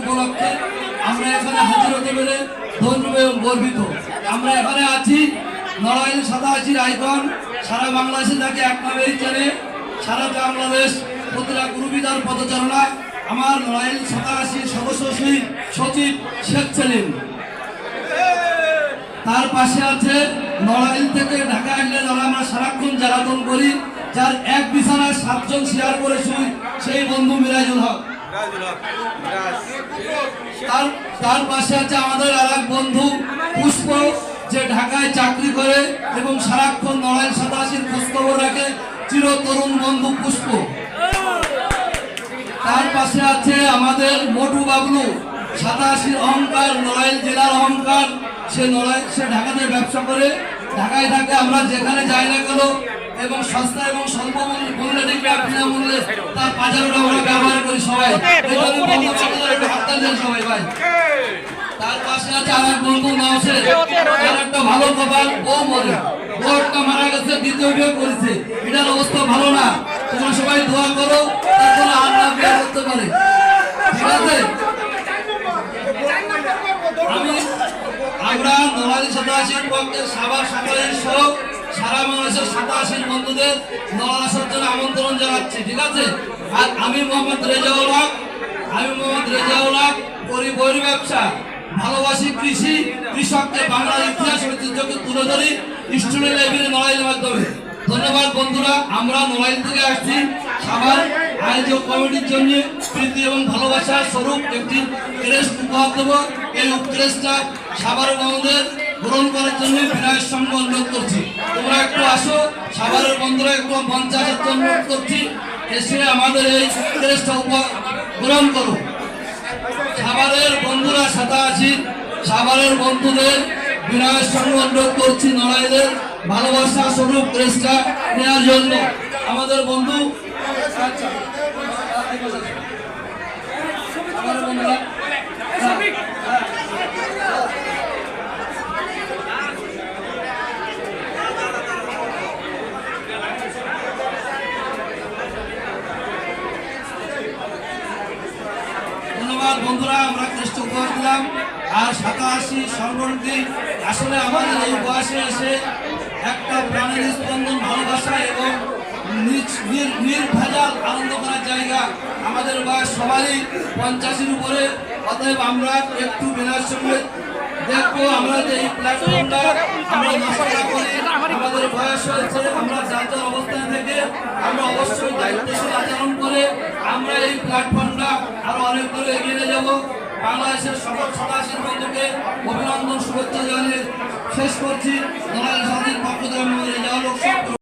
উপলক্ষে আমরা এখানে এবং গর্বিত। আমরা এখানে আছি, নড়াইল সারা বাংলাদেশে সারা বাংলাদেশ প্রতিটা আমার নড়াইল সদস্য শ্রী সচিব শেখ তার পাশে আছে নড়াইল থেকে ঢাকা যারা আমরা সারাক্ষণ জ্বালাতন করি, যার এক বিছানায় সাতজন শেয়ার করে শুই সেই বন্ধু মিরাজুল হক। তার পাশে আছে আমাদের আর এক বন্ধু, পুষ্প, যে ঢাকায় চাকরি করে এবং সারাক্ষণ নড়াইল সাতাশির খোঁজখবর রাখে, চির তরুণ বন্ধু পুষ্প। তার পাশে আছে আমাদের মোটু বাবলু সাতাশির অহংকার, নড়াইল জেলার অহংকার। সে নড়াইল, সে ঢাকাতে ব্যবসা করে, ঢাকায় থাকে, আমরা যেখানে যাই না কেন, এবং সস্তা এবং স্বল্প মূল্যে মূল্যে তার বাজারটা আমরা তার পাশে আছে আমার বন্ধু নাওসে তার একটা ভালো কপাল ও মরে। ও একটা মারা গেছে দ্বিতীয় বিয়ে করেছে। এটার অবস্থা ভালো না। তোমরা সবাই দোয়া করো তারপরে আল্লাহ বিয়ে করতে পারে। ঠিক আছে? আমি আমরা নড়াইল সাতাশির পক্ষে সাবার সহ সারা বাংলাদেশের সাতাশির বন্ধুদের নড়াইলের জন্য আমন্ত্রণ জানাচ্ছি ঠিক আছে? আর আমি মোহাম্মদ রেজাউল হক আমি মোহাম্মদ রেজাউল হক করি বইয়ের ব্যবসা, ভালোবাসি কৃষি কৃষককে বাংলার ইতিহাস ঐতিহ্যকে তুলে ধরি, স্টুডেন্ট লাইব্রেরি নড়াইলের মাধ্যমে। ধন্যবাদ বন্ধুরা, আমরা নড়াইল থেকে আসছি। সাবার আয়োজক কমিটির জন্য প্রীতি এবং ভালোবাসার স্বরূপ একটি ক্রেস্ট উপহার দেবো। এই ক্রেস্টটা সাভারের বন্ধুদের গ্রহণ করার জন্য বিনয়ের সঙ্গে অনুরোধ করছি। তোমরা একটু আসো, সাভারের বন্ধুরা একটু মঞ্চে আসার জন্য অনুরোধ করছি। এসে আমাদের এই উপহার গ্রহণ করো সাভারের বন্ধুরা সাথে আছি, সাভারের বন্ধুদের বিনয়ের সঙ্গে অনুরোধ করছি নড়াইদের ভালোবাসা, স্বরূপ, দেশটা নেওয়ার জন্য। আমাদের বন্ধু আমাদের বন্ধুরা ধন্যবাদ বন্ধুরা, আমরা চেষ্টা উপহার দিলাম। আর সাতাশি সর্বর্তী আসলে আমাদের এই বয়সে এসে একটা প্রাণের স্পন্দন, ভালোবাসা এবং নির্ভেজাল আনন্দ করার জায়গা আমাদের বয়স সবারই পঞ্চাশের উপরে। অতএব আমরা একটু বিনয়ের সঙ্গে দেখব আমরা যে এই প্ল্যাটফর্মটা আমরা নষ্ট করি আমাদের বয়স হয়েছে, আমরা যার অবস্থান থেকে আমরা অবশ্যই দায়িত্বশীল আচরণ করে আমরা এই প্ল্যাটফর্মটা আরও অনেক দূরে এগিয়ে বাংলাদেশের সকল সদাসীর বন্ধুকে অভিনন্দন শুভেচ্ছা জানিয়ে শেষ করছি। নড়াইল পক্ষ থেকে